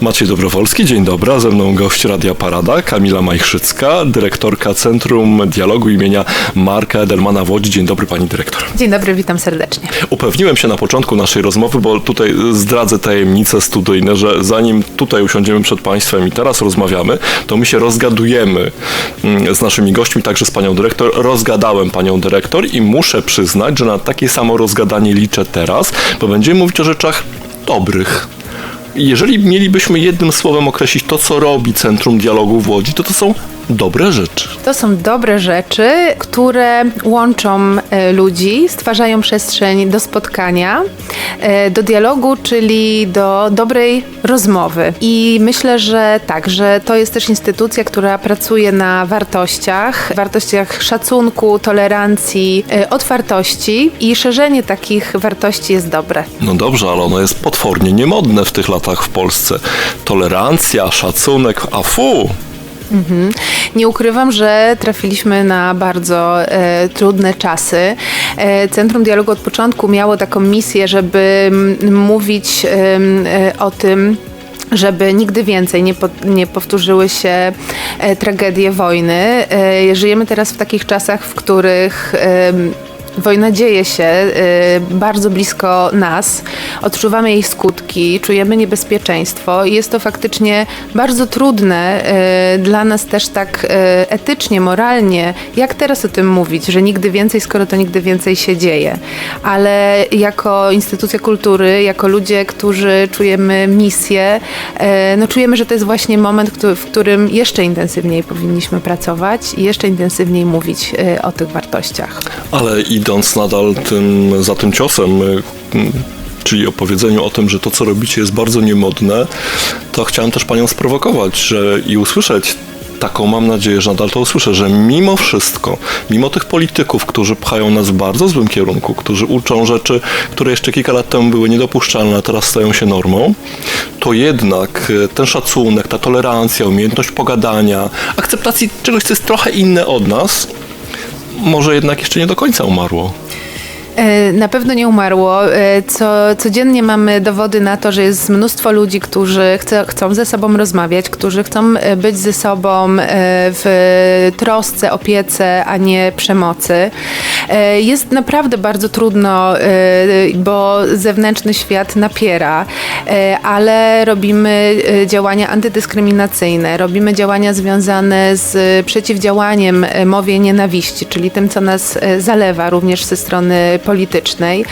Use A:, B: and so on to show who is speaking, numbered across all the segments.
A: Maciej Dobrowolski, dzień dobry, a ze mną gość Radia Parada, Kamila Majchrzycka, dyrektorka Centrum Dialogu imienia Marka Edelmana Łodzi. Dzień dobry pani dyrektor.
B: Dzień dobry, witam serdecznie.
A: Upewniłem się na początku naszej rozmowy, bo tutaj zdradzę tajemnice studyjne, że zanim tutaj usiądziemy przed państwem i teraz rozmawiamy, to my się rozgadujemy mm, z naszymi gośćmi, także z panią dyrektor. Rozgadałem panią dyrektor i muszę przyznać, że na takie samo rozgadanie liczę teraz, bo będziemy mówić o rzeczach dobrych. Jeżeli mielibyśmy jednym słowem określić to, co robi Centrum Dialogu w Łodzi, to to są dobre rzeczy.
B: To są dobre rzeczy, które łączą e, ludzi, stwarzają przestrzeń do spotkania, e, do dialogu, czyli do dobrej rozmowy. I myślę, że tak, że to jest też instytucja, która pracuje na wartościach, wartościach szacunku, tolerancji, e, otwartości i szerzenie takich wartości jest dobre.
A: No dobrze, ale ono jest potwornie niemodne w tych latach w Polsce. Tolerancja, szacunek, a fu!
B: Mhm. Nie ukrywam, że trafiliśmy na bardzo e, trudne czasy. E, Centrum Dialogu od początku miało taką misję, żeby m, mówić e, o tym, żeby nigdy więcej nie, po, nie powtórzyły się e, tragedie wojny. E, żyjemy teraz w takich czasach, w których e, Wojna dzieje się y, bardzo blisko nas, odczuwamy jej skutki, czujemy niebezpieczeństwo i jest to faktycznie bardzo trudne y, dla nas też tak y, etycznie, moralnie, jak teraz o tym mówić, że nigdy więcej, skoro to nigdy więcej się dzieje. Ale jako instytucja kultury, jako ludzie, którzy czujemy misję, no czujemy, że to jest właśnie moment, w którym jeszcze intensywniej powinniśmy pracować i jeszcze intensywniej mówić o tych wartościach.
A: Ale i idąc nadal tym, za tym ciosem, y, czyli opowiedzeniu o tym, że to, co robicie, jest bardzo niemodne, to chciałem też Panią sprowokować że i usłyszeć. Taką mam nadzieję, że nadal to usłyszę, że mimo wszystko, mimo tych polityków, którzy pchają nas w bardzo złym kierunku, którzy uczą rzeczy, które jeszcze kilka lat temu były niedopuszczalne, a teraz stają się normą, to jednak y, ten szacunek, ta tolerancja, umiejętność pogadania, akceptacji czegoś, co jest trochę inne od nas, może jednak jeszcze nie do końca umarło.
B: E, na pewno nie umarło. E, co, codziennie mamy dowody na to, że jest mnóstwo ludzi, którzy chce, chcą ze sobą rozmawiać, którzy chcą e, być ze sobą w trosce, opiece, a nie przemocy. Jest naprawdę bardzo trudno, bo zewnętrzny świat napiera, ale robimy działania antydyskryminacyjne, robimy działania związane z przeciwdziałaniem mowie nienawiści, czyli tym, co nas zalewa również ze strony politycznej.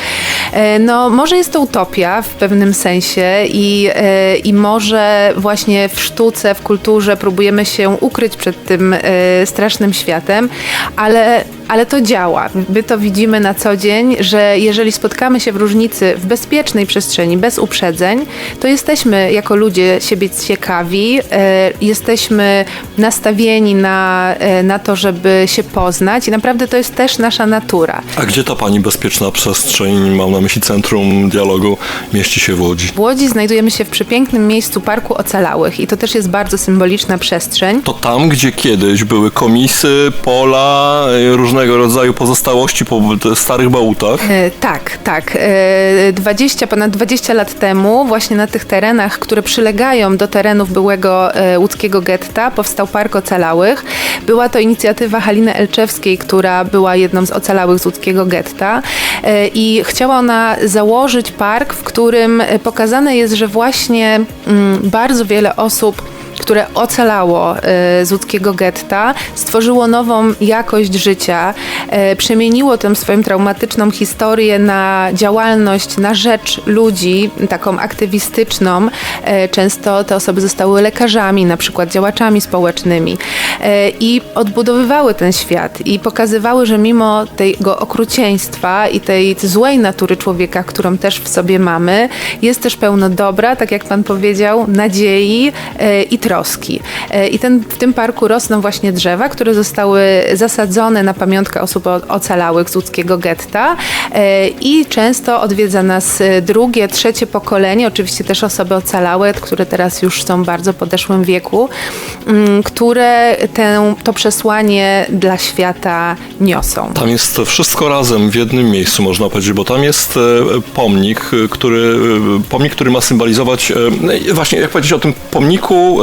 B: E, no, może jest to utopia w pewnym sensie i, e, i może właśnie w sztuce, w kulturze próbujemy się ukryć przed tym e, strasznym światem, ale ale to działa. My to widzimy na co dzień, że jeżeli spotkamy się w różnicy w bezpiecznej przestrzeni, bez uprzedzeń, to jesteśmy jako ludzie siebie ciekawi, e, jesteśmy nastawieni na, e, na to, żeby się poznać i naprawdę to jest też nasza natura.
A: A gdzie ta pani bezpieczna przestrzeń, mam na myśli Centrum Dialogu, mieści się w Łodzi?
B: W Łodzi znajdujemy się w przepięknym miejscu Parku Ocalałych i to też jest bardzo symboliczna przestrzeń.
A: To tam, gdzie kiedyś były komisy, pola, e, różne różnego rodzaju pozostałości po starych bałutach.
B: E, tak, tak. E, 20, ponad 20 lat temu właśnie na tych terenach, które przylegają do terenów byłego e, łódzkiego getta powstał Park Ocalałych. Była to inicjatywa Haliny Elczewskiej, która była jedną z ocalałych z łódzkiego getta e, i chciała ona założyć park, w którym pokazane jest, że właśnie mm, bardzo wiele osób które ocalało e, z łódzkiego getta, stworzyło nową jakość życia, e, przemieniło tę swoją traumatyczną historię na działalność na rzecz ludzi, taką aktywistyczną. E, często te osoby zostały lekarzami, na przykład działaczami społecznymi i odbudowywały ten świat i pokazywały, że mimo tego okrucieństwa i tej złej natury człowieka, którą też w sobie mamy, jest też pełno dobra, tak jak pan powiedział, nadziei i troski. E, I ten, w tym parku rosną właśnie drzewa, które zostały zasadzone na pamiątkę osób ocalałych z łódzkiego getta e, i często odwiedza nas e, drugie, trzecie pokolenie, oczywiście też osoby ocalałe, które teraz już są w bardzo podeszłym wieku mm, które to przesłanie dla świata niosą.
A: Tam jest wszystko razem w jednym miejscu, można powiedzieć, bo tam jest pomnik, który, pomnik, który ma symbolizować, e, właśnie jak powiedzieć o tym pomniku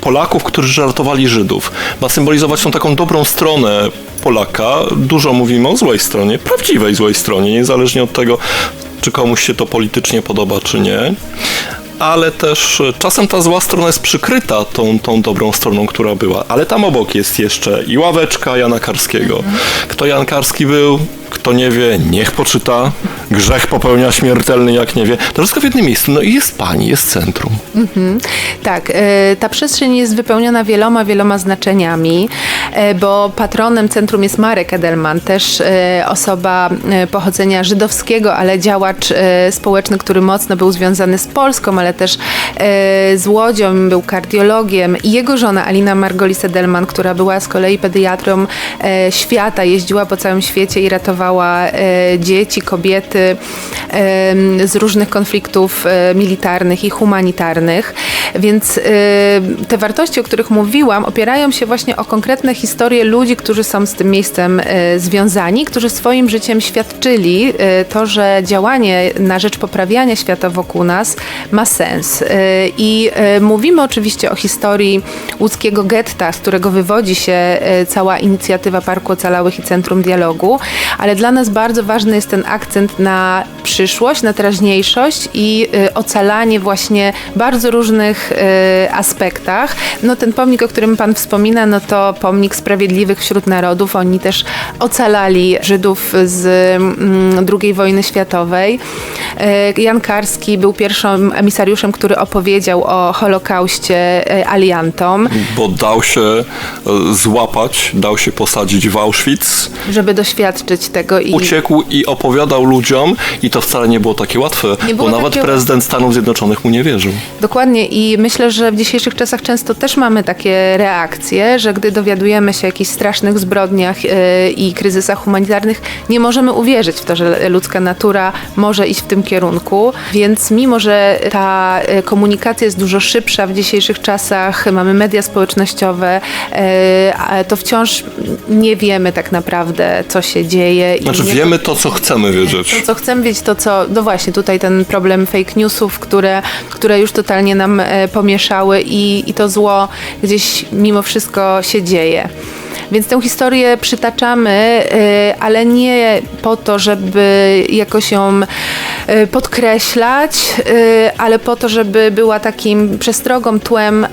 A: Polaków, którzy żartowali Żydów. Ma symbolizować tą taką dobrą stronę Polaka. Dużo mówimy o złej stronie, prawdziwej złej stronie, niezależnie od tego, czy komuś się to politycznie podoba, czy nie. Ale też e, czasem ta zła strona jest przykryta tą, tą dobrą stroną, która była. Ale tam obok jest jeszcze i ławeczka Jana Karskiego. Kto Jan Karski był, kto nie wie, niech poczyta. Grzech popełnia śmiertelny, jak nie wie. To wszystko w jednym miejscu. No i jest pani, jest centrum.
B: Tak, e, ta przestrzeń jest wypełniona wieloma, wieloma znaczeniami, e, bo patronem centrum jest Marek Edelman, też e, osoba pochodzenia żydowskiego, ale działacz społeczny, który mocno był związany z Polską, ale też z Łodzią, był kardiologiem. I jego żona Alina Margolis Edelman, która była z kolei pediatrą świata, jeździła po całym świecie i ratowała e, dzieci, kobiety e, z różnych konfliktów e, militarnych i humanitarnych. Więc te wartości, o których mówiłam, opierają się właśnie o konkretne historie ludzi, którzy są z tym miejscem związani, którzy swoim życiem świadczyli to, że działanie na rzecz poprawiania świata wokół nas ma sens. I mówimy oczywiście o historii łódzkiego getta, z którego wywodzi się cała inicjatywa Parku Ocalałych i Centrum Dialogu, ale dla nas bardzo ważny jest ten akcent na przyszłość, na teraźniejszość i e, ocalanie właśnie bardzo różnych e, aspektach. No ten pomnik, o którym Pan wspomina, no to pomnik sprawiedliwych wśród narodów. Oni też ocalali Żydów z mm, II wojny światowej. E, Jan Karski był pierwszym emisariuszem, który opowiedział o Holokauście aliantom,
A: Bo dał się złapać, dał się posadzić w Auschwitz,
B: żeby doświadczyć tego i
A: uciekł i opowiadał ludziom i to wcale nie było takie łatwe,
B: Nie było
A: bo nawet
B: takie-
A: prezydent Stanów Zjednoczonych mu nie wierzył.
B: Dokładnie i myślę, że w dzisiejszych czasach często też mamy takie reakcje, że gdy dowiadujemy się o jakichś strasznych zbrodniach e, i kryzysach humanitarnych, nie możemy uwierzyć w to, że ludzka natura może iść w tym kierunku. Więc mimo, że ta e, komunikacja jest dużo szybsza w dzisiejszych czasach, mamy media społecznościowe, e, to wciąż nie wiemy tak naprawdę, co się dzieje.
A: Znaczy
B: nie-
A: wiemy to, co chcemy wiedzieć.
B: to, co chcemy wiedzieć, to co, no właśnie, tutaj ten problem fake newsów, które, które już totalnie nam e, pomieszały i, i to zło gdzieś mimo wszystko się dzieje. Więc tę historię przytaczamy, e, ale nie po to, żeby jakoś ją e, podkreślać, e, ale po to, żeby była takim przestrogą, tłem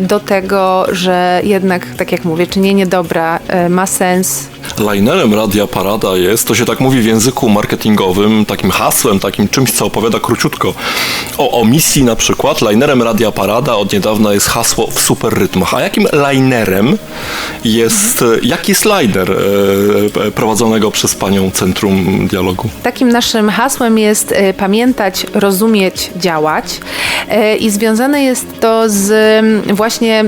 B: do tego, że jednak, tak jak mówię, czynienie dobra ma sens,
A: Linerem Radia Parada jest, to się tak mówi w języku marketingowym, takim hasłem, takim czymś, co opowiada króciutko o, o misji na przykład. Linerem Radia Parada od niedawna jest hasło w super rytmach. A jakim linerem jest, jaki jest liner e, e, prowadzonego przez panią Centrum Dialogu?
B: Takim naszym hasłem jest e, pamiętać, rozumieć, działać. I związane jest to z właśnie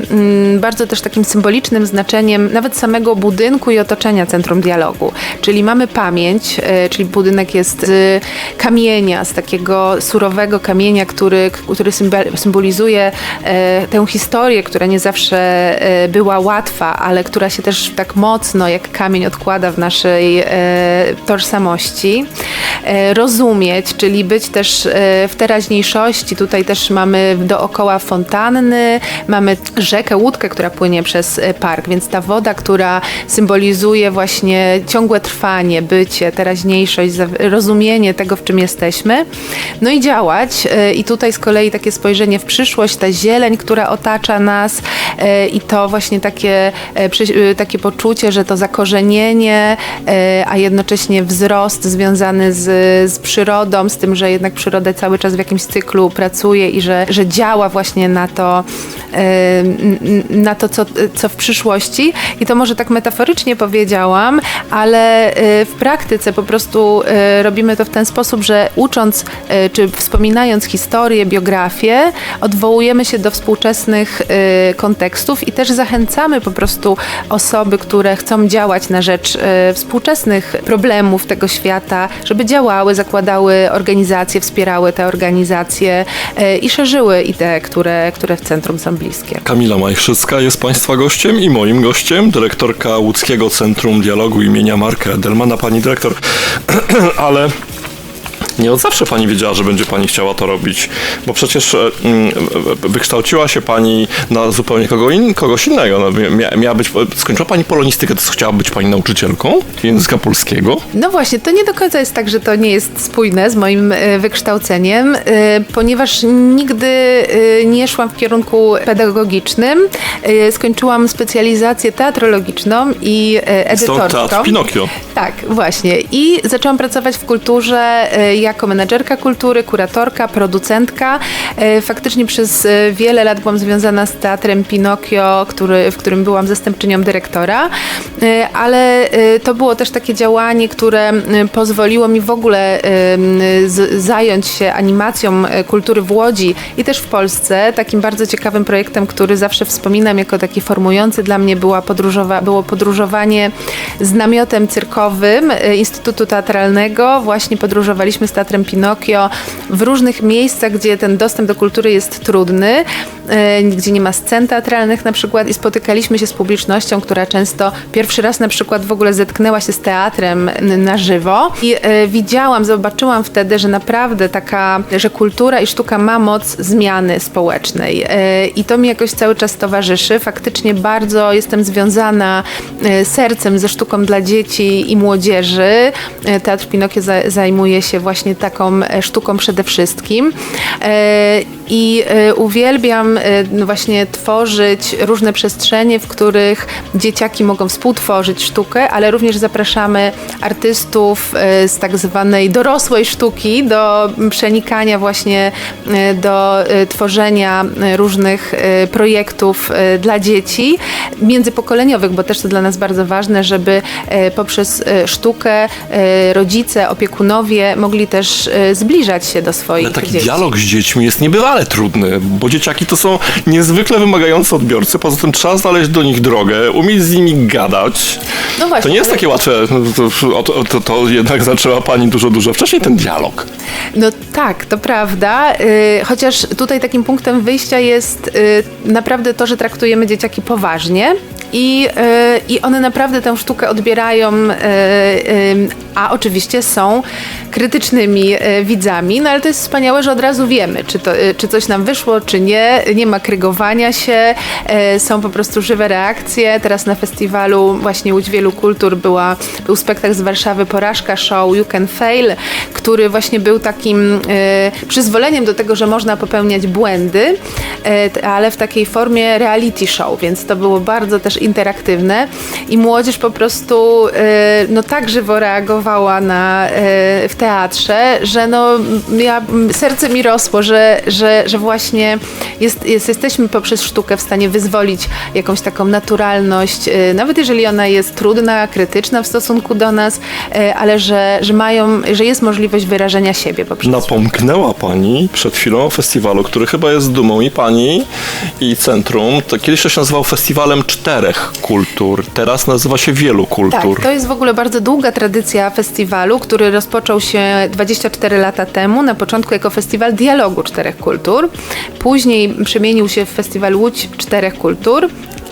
B: bardzo też takim symbolicznym znaczeniem nawet samego budynku i otoczenia Centrum Dialogu. Czyli mamy pamięć, e, czyli budynek jest z kamienia, z takiego surowego kamienia, który, który symbol- symbolizuje e, tę historię, która nie zawsze e, była łatwa, ale która się też tak mocno jak kamień odkłada w naszej tożsamości. Rozumieć, czyli być też w teraźniejszości. Tutaj też mamy dookoła fontanny, mamy rzekę, łódkę, która płynie przez park, więc ta woda, która symbolizuje właśnie ciągłe trwanie, bycie, teraźniejszość, rozumienie tego, w czym jesteśmy. No i działać. E, I tutaj z kolei takie spojrzenie w przyszłość, ta zieleń, która otacza nas e, i to właśnie takie, e, takie poczucie, że to zakorzenienie, a jednocześnie wzrost związany z, z przyrodą, z tym, że jednak przyroda cały czas w jakimś cyklu pracuje i że, że działa właśnie na to, na to co, co w przyszłości. I to może tak metaforycznie powiedziałam, ale e, w praktyce po prostu e, robimy to w ten sposób, że ucząc czy wspominając historię, biografię, odwołujemy się do współczesnych kontekstów i też zachęcamy po prostu osoby, które chcą działać na rzecz współczesnych problemów tego świata, żeby działały, zakładały organizacje, wspierały te organizacje i szerzyły idee, które, które w centrum są bliskie.
A: Kamila Majchrzycka jest Państwa gościem i moim gościem, dyrektorka Łódzkiego Centrum Dialogu imienia Marka Edelmana. Pani dyrektor, ale nie od zawsze pani wiedziała, że będzie pani chciała to robić, bo przecież e, mm, wykształciła się pani na zupełnie kogo in, kogoś innego. No, mia, miała być, skończyła pani polonistykę, to chciała być pani nauczycielką języka polskiego?
B: No właśnie, to nie do końca jest tak, że to nie jest spójne z moim e, wykształceniem, e, ponieważ nigdy e, nie szłam w kierunku pedagogicznym. E, Skończyłam specjalizację teatrologiczną i e,
A: Stąd
B: edytorską.
A: teatr Pinokio.
B: Tak, właśnie. I zaczęłam pracować w kulturze e, jako menedżerka kultury, kuratorka, producentka. E, Faktycznie przez e, wiele lat byłam związana z teatrem Pinokio, który, w którym byłam zastępczynią dyrektora, E, ale to było też takie działanie, które pozwoliło mi w ogóle zająć się animacją kultury w Łodzi i też w Polsce. Takim bardzo ciekawym projektem, który zawsze wspominam jako taki formujący dla mnie była podróżowa- było podróżowanie z namiotem cyrkowym Instytutu Teatralnego. Właśnie podróżowaliśmy z Teatrem Pinokio w różnych miejscach, gdzie ten dostęp do kultury jest trudny, e, gdzie nie ma scen teatralnych na przykład i spotykaliśmy się z publicznością, która często pierwszy raz na przykład w ogóle zetknęła się z teatrem na żywo i e, widziałam, zobaczyłam wtedy, że naprawdę taka, że kultura i sztuka ma moc zmiany społecznej e, i to mi jakoś cały czas towarzyszy. Faktycznie bardzo jestem związana sercem ze sztuką dla dzieci i młodzieży. Teatr Pinokio za, zajmuje się właśnie taką sztuką przede wszystkim i uwielbiam właśnie tworzyć różne przestrzenie, w których dzieciaki mogą współtworzyć sztukę, ale również zapraszamy artystów e, z tak zwanej dorosłej sztuki do przenikania właśnie e, do tworzenia różnych projektów dla dzieci międzypokoleniowych, bo też to dla nas bardzo ważne, żeby poprzez sztukę rodzice, opiekunowie mogli też zbliżać się do swoich
A: Ale taki
B: dzieci.
A: dialog z dziećmi jest niebywale trudny, bo dzieciaki to są niezwykle wymagający odbiorcy, poza tym trzeba znaleźć do nich drogę, umieć z nimi gadać.
B: No właśnie,
A: To nie jest takie łatwe, to, to, to, to jednak zaczęła pani dużo, dużo wcześniej ten dialog.
B: No tak, to prawda. y, Chociaż tutaj takim punktem wyjścia jest y, naprawdę to, że traktujemy dzieciaki poważnie. I, y, I one naprawdę tę sztukę odbierają, y, y, a oczywiście są krytycznymi widzami, no ale to jest wspaniałe, że od razu wiemy, czy, to, czy coś nam wyszło, czy nie. Nie ma krygowania się, są po prostu żywe reakcje. Teraz na festiwalu właśnie Łódź Wielu Kultur była, był spektakl z Warszawy Porażka Show You Can Fail, który właśnie był takim przyzwoleniem do tego, że można popełniać błędy, ale w takiej formie reality show, więc to było bardzo też interaktywne i młodzież po prostu y, no tak żywo reagowała na, y, w teatrze, że no ja, serce mi rosło, że, że, że właśnie jest, jest, jesteśmy poprzez sztukę w stanie wyzwolić jakąś taką naturalność, nawet jeżeli ona jest trudna, krytyczna w stosunku do nas, ale że, że mają, że jest możliwość wyrażenia siebie poprzez
A: Napomknęła pani przed chwilą o festiwalu, który chyba jest dumą i pani, i centrum. To kiedyś to się nazywał Festiwalem Czterech Kultur, teraz nazywa się Wielu Kultur.
B: Tak, to jest w ogóle bardzo długa tradycja festiwalu, który rozpoczął się 24 lata temu, na początku jako festiwal dialogu czterech kultur. Później przemienił się w festiwal Łódź Czterech Kultur.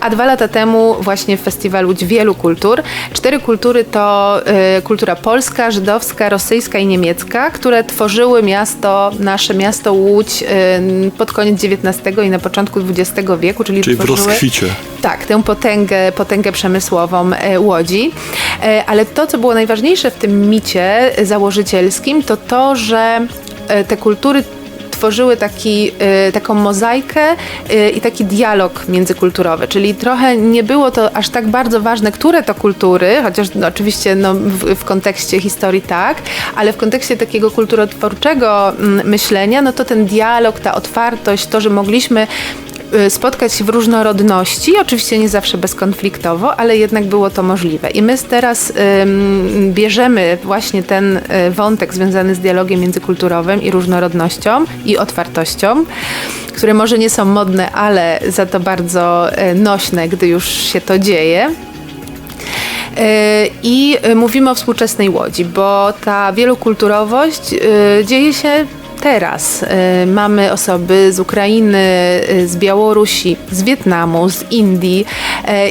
B: A dwa lata temu właśnie w festiwal Łódź Wielu Kultur. Cztery kultury to y, kultura polska, żydowska, rosyjska i niemiecka, które tworzyły miasto, nasze miasto Łódź y, pod koniec XIX i na początku XX wieku, czyli,
A: Czyli w
B: tworzyły...
A: rozkwicie.
B: Tak, tę potęgę, potęgę przemysłową e, Łodzi. E, Ale to, co było najważniejsze w tym micie założycielskim, to to, że e, te kultury tworzyły taki, e, taką mozaikę e, i taki dialog międzykulturowy, czyli trochę nie było to aż tak bardzo ważne, które to kultury, chociaż no, oczywiście no, w, w kontekście historii tak, ale w kontekście takiego kulturotwórczego mm, myślenia, no to ten dialog, ta otwartość, to, że mogliśmy y, spotkać się w różnorodności, oczywiście nie zawsze bezkonfliktowo, ale jednak było to możliwe. I my teraz bierzemy właśnie ten y, wątek związany z dialogiem międzykulturowym i różnorodnością i otwartością, które może nie są modne, ale za to bardzo y, nośne, gdy już się to dzieje. Y, I y, mówimy o współczesnej Łodzi, bo ta wielokulturowość y, dzieje się teraz y, mamy osoby z Ukrainy, y, z Białorusi, z Wietnamu, z Indii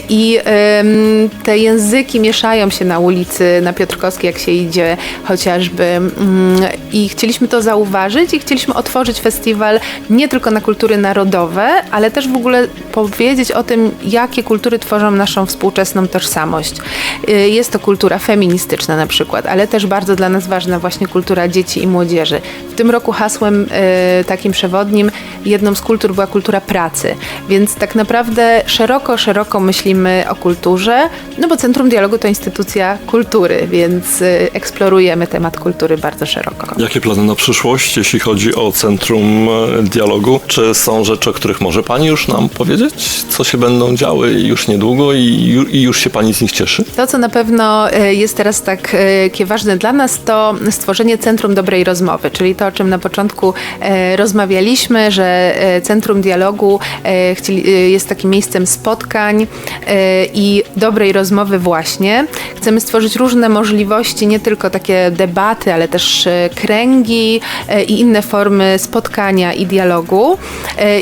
B: i ym, te języki mieszają się na ulicy na Piotrkowskiej, jak się idzie chociażby. Mm, I chcieliśmy to zauważyć i chcieliśmy otworzyć festiwal nie tylko na kultury narodowe, ale też w ogóle powiedzieć o tym, jakie kultury tworzą naszą współczesną tożsamość. Y, Jest to kultura feministyczna na przykład, ale też bardzo dla nas ważna właśnie kultura dzieci i młodzieży. W tym roku hasłem y, takim przewodnim jedną z kultur była kultura pracy, więc tak naprawdę szeroko, szeroko myślimy o kulturze, no bo Centrum Dialogu to instytucja kultury, więc y, eksplorujemy temat kultury bardzo szeroko.
A: Jakie plany na przyszłość, jeśli chodzi o Centrum e, Dialogu? Czy są rzeczy, o których może Pani już nam powiedzieć? Co się będą działy już niedługo i, i już się Pani z nich cieszy?
B: To, co na pewno e, jest teraz tak takie ważne dla nas, to stworzenie Centrum Dobrej Rozmowy, czyli to, o czym na początku rozmawialiśmy, że Centrum Dialogu jest takim miejscem spotkań i dobrej rozmowy właśnie. Chcemy stworzyć różne możliwości, nie tylko takie debaty, ale też e, kręgi e, i inne formy spotkania i dialogu.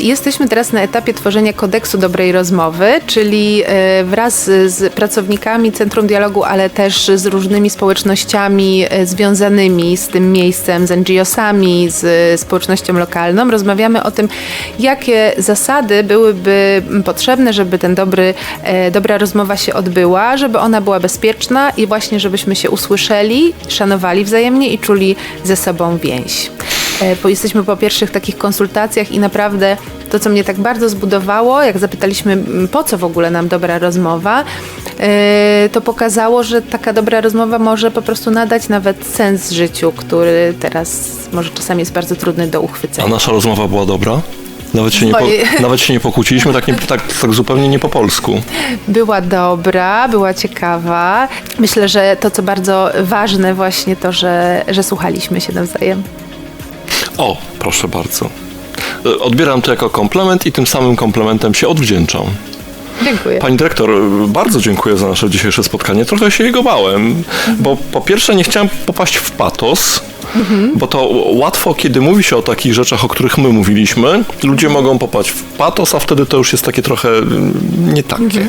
B: Jesteśmy teraz na etapie tworzenia kodeksu dobrej rozmowy, czyli wraz z pracownikami Centrum Dialogu, ale też z różnymi społecznościami związanymi z tym miejscem, z NGO-sami, z społecznością lokalną, rozmawiamy o tym, jakie zasady byłyby potrzebne, żeby ten dobry, dobra rozmowa się odbyła, żeby ona była bezpieczna i właśnie, żebyśmy się usłyszeli, szanowali wzajemnie i czuli ze sobą więź. E, Bo jesteśmy po pierwszych takich konsultacjach i naprawdę to, co mnie tak bardzo zbudowało, jak zapytaliśmy, m, po co w ogóle nam dobra rozmowa, e, to pokazało, że taka dobra rozmowa może po prostu nadać nawet sens życiu, który teraz może czasami jest bardzo trudny do
A: A
B: uchwycenia.
A: nasza rozmowa była dobra? Nawet się nie, po,
B: Moje-
A: nawet się nie pokłóciliśmy, tak, nie, tak, tak zupełnie nie po polsku.
B: Była dobra, była ciekawa. Myślę, że to, co bardzo ważne, właśnie to, że, że słuchaliśmy się nawzajem.
A: O, proszę bardzo. E, Odbieram to jako komplement i tym samym komplementem się odwdzięczam.
B: Dziękuję.
A: Pani dyrektor, bardzo dziękuję za nasze dzisiejsze spotkanie. Trochę się jego bałem, bo po pierwsze nie chciałem popaść w patos, bo to łatwo, kiedy mówi się o takich rzeczach, o których my mówiliśmy, ludzie mogą popaść w patos, a wtedy to już jest takie trochę mm, nie takie.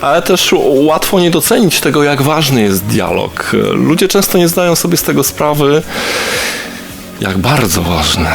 A: Ale też łatwo nie docenić tego, jak ważny jest dialog. Ludzie często nie zdają sobie z tego sprawy, jak bardzo ważny.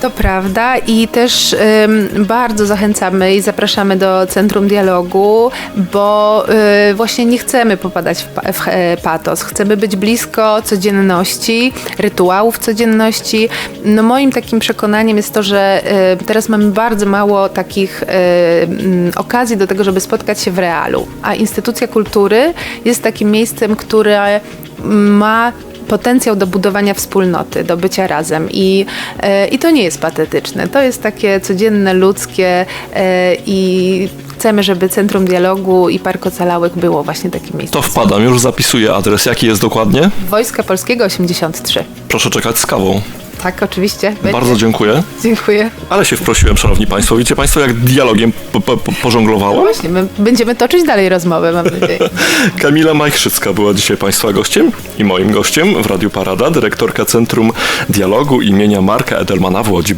B: To prawda i też ym, bardzo zachęcamy i zapraszamy do Centrum Dialogu, bo y, właśnie nie chcemy popadać w, pa- w e, patos. Chcemy być blisko codzienności, rytuałów codzienności. No moim takim przekonaniem jest to, że y, teraz mamy bardzo mało takich mm, okazji do tego, żeby spotkać się w realu, a instytucja kultury jest takim miejscem, które ma potencjał do budowania wspólnoty, do bycia razem. I, e, I to nie jest patetyczne. To jest takie codzienne, ludzkie e, i chcemy, żeby Centrum Dialogu i Park Ocalałych było właśnie takim miejscem.
A: To wpadam, już zapisuję adres. Jaki jest dokładnie?
B: Wojska Polskiego 83.
A: Proszę czekać z kawą.
B: Tak, oczywiście. Będzie.
A: Bardzo dziękuję.
B: dziękuję.
A: Ale się wprosiłem, szanowni państwo. Widzicie państwo, jak dialogiem po, po, po, pożonglowałem?
B: Właśnie, my będziemy toczyć dalej rozmowę, mam nadzieję.
A: Kamila Majchrzycka była dzisiaj państwa gościem i moim gościem w Radiu Parada, dyrektorka Centrum Dialogu imienia Marka Edelmana w Łodzi.